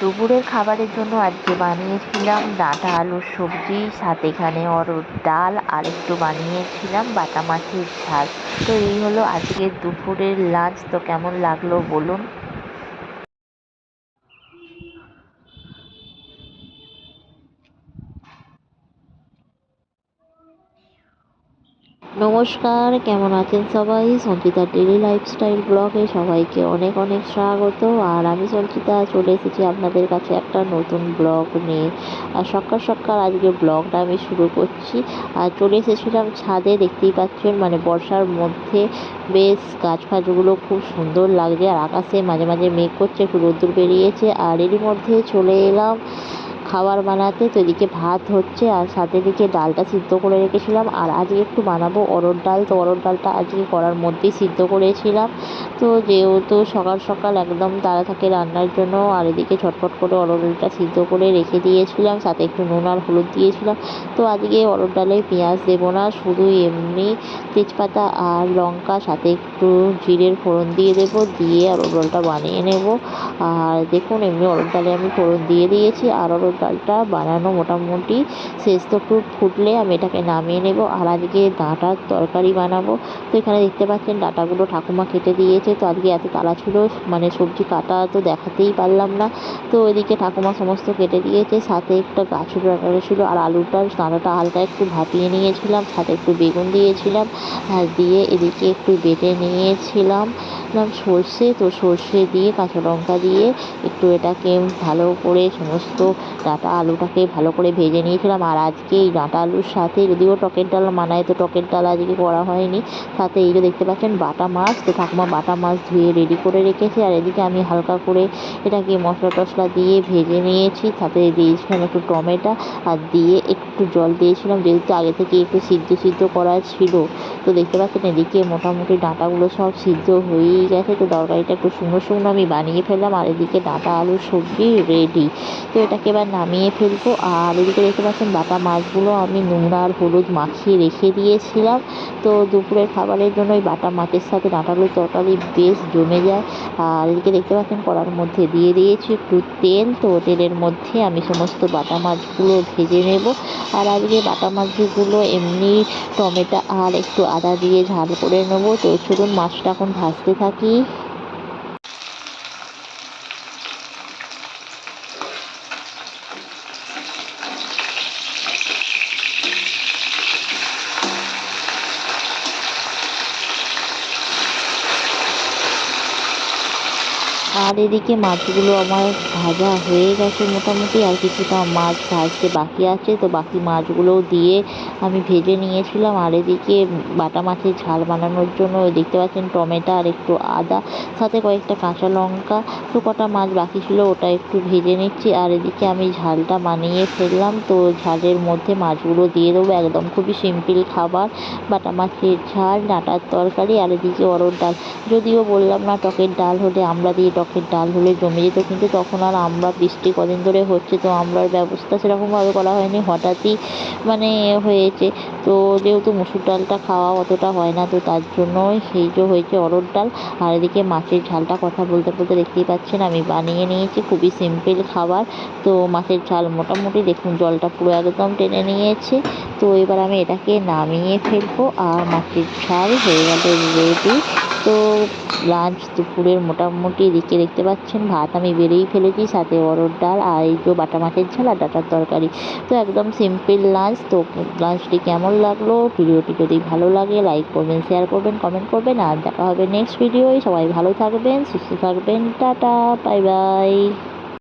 দুপুরের খাবারের জন্য আজকে বানিয়েছিলাম ডাঁটা আলুর সবজি সাথে এখানে অরহর ডাল আর একটু বানিয়েছিলাম বাটা মাছের ঝাল। তো এই হলো আজকের দুপুরের লাঞ্চ তো কেমন লাগল বলুন? নমস্কার, কেমন আছেন সবাই? সঞ্চিতা ডেলি লাইফস্টাইল ব্লগে সবাইকে অনেক অনেক স্বাগত। আর আমি সঞ্চিতা, চলে এসেছি আপনাদের কাছে একটা নতুন ব্লগ নিয়ে। আর সকাল সকাল আজকে ব্লগটা আমি শুরু করছি। আর চলে এসেছিলাম ছাদে, দেখতেই পাচ্ছেন মানে বর্ষার মধ্যে বেশ গাছ ফাছগুলো খুব সুন্দর লাগছে। আর আকাশে মাঝে মাঝে মেঘ করছে একটু রোদ্দুর বেরিয়েছে। আর এরই মধ্যে চলে এলাম খাবার বানাতে। তো এদিকে ভাত হচ্ছে আর সাথে দিকে ডালটা সিদ্ধ করে রেখেছিলাম। আর আজকে একটু বানাবো অরহর ডাল। তো অরহর ডালটা আজকে করার মধ্যেই সিদ্ধ করেছিলাম। তো যেহেতু সকাল সকাল একদম তাড়া থাকে রান্নার জন্য, আর এদিকে ছটফট করে অরহর ডালটা সিদ্ধ করে রেখে দিয়েছিলাম। সাথে একটু নুন আর হলুদ দিয়েছিলাম। তো আজকে অরহর ডালে পেঁয়াজ দেবো না, শুধু এমনি তেজপাতা আর লঙ্কা, সাথে একটু জিরের ফোড়ন দিয়ে দেবো, দিয়ে অরহর ডালটা বানিয়ে নেব। আর দেখুন, এমনি অরহর ডালে আমি ফোড়ন দিয়ে দিয়েছি। আর অরহর ডালটা বানানো মোটামুটি শেষ তো একটু ফুটলে আমি এটাকে নামিয়ে নেব। আর আজকে ডাঁটার তরকারি বানাবো। তো এখানে দেখতে পাচ্ছেন ডাঁটাগুলো ঠাকুমা কেটে দিয়েছে। তো আজকে এত তাড়া ছিল মানে সবজি কাটা তো দেখাতেই পারলাম না। তো ওইদিকে ঠাকুমা সমস্ত কেটে দিয়েছে। সাথে একটা গাছের ডাঁটা ছিল। আর আলুটার ডাঁটাটা হালকা একটু ভাপিয়ে নিয়েছিলাম। সাথে একটু বেগুন দিয়েছিলাম। আর দিয়ে এদিকে একটু বেটে নিয়েছিলাম। সর্ষে। তো সর্ষে দিয়ে কাঁচা লঙ্কা দিয়ে একটু এটাকে ভালো করে সমস্ত ডাঁটা আলুটাকে ভালো করে ভেজে নিয়েছিলাম। আর আজকে এই ডাঁটা আলুর সাথে যদিও টকের ডাল মানায়, তো টকের ডাল আজকে করা হয়নি। সাথে এই যে দেখতে পাচ্ছেন বাটা মাছ, তো ঠাকুমা বাটা মাছ ধুয়ে রেডি করে রেখেছে। আর এদিকে আমি হালকা করে এটাকে মশলা টশলা দিয়ে ভেজে নিয়েছি। সাথে দিয়েছিলাম একটু টমেটো আর দিয়ে একটু জল দিয়েছিলাম। যেহেতু আগে থেকে একটু সিদ্ধ সিদ্ধ করা ছিল, তো দেখতে পাচ্ছেন এদিকে মোটামুটি ডাঁটাগুলো সব সিদ্ধ হয়েই গেছে। তো তরকারিটা একটু শুকনো শুকনো আমি বানিয়ে ফেললাম। আর এদিকে ডাঁটা আলুর সবজি রেডি তো এটাকে এবার নামিয়ে ফেলব। আর এদিকে দেখতে পাচ্ছেন বাটা মাছগুলো আমি নুন আর হলুদ মাখিয়ে রেখে দিয়েছিলাম। তো দুপুরের খাবারের জন্য ওই বাটা মাছের সাথে ডাঁটা আলুর তরকারি বেশ জমে যায়। আর এদিকে দেখতে পাচ্ছেন কড়ার মধ্যে দিয়ে দিয়েছি একটু তেল। তো তেলের মধ্যে আমি সমস্ত বাটা মাছগুলো ভেজে নেব। আর আজকে বাটা মাছগুলো এমনি টমেটো আর একটু আদা দিয়ে ঝাল করে নেব। তো চলুন মাছটা এখন ভাজতে থাকি। আর এদিকে মাছগুলো আমার ভাজা হয়ে গেছে মোটামুটি, আর কিছুটা মাছ ভাজতে বাকি আছে। তো বাকি মাছগুলোও দিয়ে আমি ভেজে নিয়েছিলাম। আর এদিকে বাটা মাছের ঝাল বানানোর জন্য দেখতে পাচ্ছেন টমেটো আর একটু আদা, সাথে কয়েকটা কাঁচা লঙ্কা, তো কটা মাছ বাকি ছিল ওটা একটু ভেজে নিচ্ছি। আর এদিকে আমি ঝালটা বানিয়ে ফেললাম। তো ঝালের মধ্যে মাছগুলো দিয়ে দেবো। একদম খুবই সিম্পল খাবার। বাটা মাছের ঝাল, ডাঁটার তরকারি, আর এদিকে অরহর ডাল। যদিও বললাম না টকের ডাল হলে আমরা দিয়ে টকের ডাল হলে জমে যেত। কিন্তু তখন আর আমরা বৃষ্টি কদিন ধরে হচ্ছে, তো আমরার ব্যবস্থা সেরকমভাবে করা হয়নি। হঠাৎই মানে হয়েছে। তো যেহেতু মুসুর ডালটা খাওয়া অতটা হয় না, তো তার জন্যই সেই যে হয়েছে অরহর ডাল। আর এদিকে মাছের ঝালটা কথা বলতে বলতে দেখতেই পাচ্ছেন, আমি বানিয়ে নিয়েছি খুবই সিম্পল খাবার। তো মাছের ঝাল মোটামুটি দেখুন, জলটা পুরো একদম টেনে নিয়েছে। তো এবার আমি এটাকে নামিয়ে ফেলব। আর মাছের ঝাল হয়ে গেল রেডি তো লাঞ্চ দুপুরের মোটামুটি এদিকে দেখতে পাচ্ছেন, ভাত আমি বেড়েই ফেলেছি, সাথে অরহর ডাল আর এই তো বাটা মাছের ঝাল আর ডাটার তরকারি। তো একদম সিম্পল লাঞ্চ তো লাঞ্চটি কেমন লাগল? ভিডিওটি যদি ভালো লাগে লাইক করবেন শেয়ার করবেন কমেন্ট করবেন, আর দেখা হবে নেক্সট ভিডিওয় সবাই ভালো থাকবেন, সুস্থ থাকবেন, টাটা বাই বাই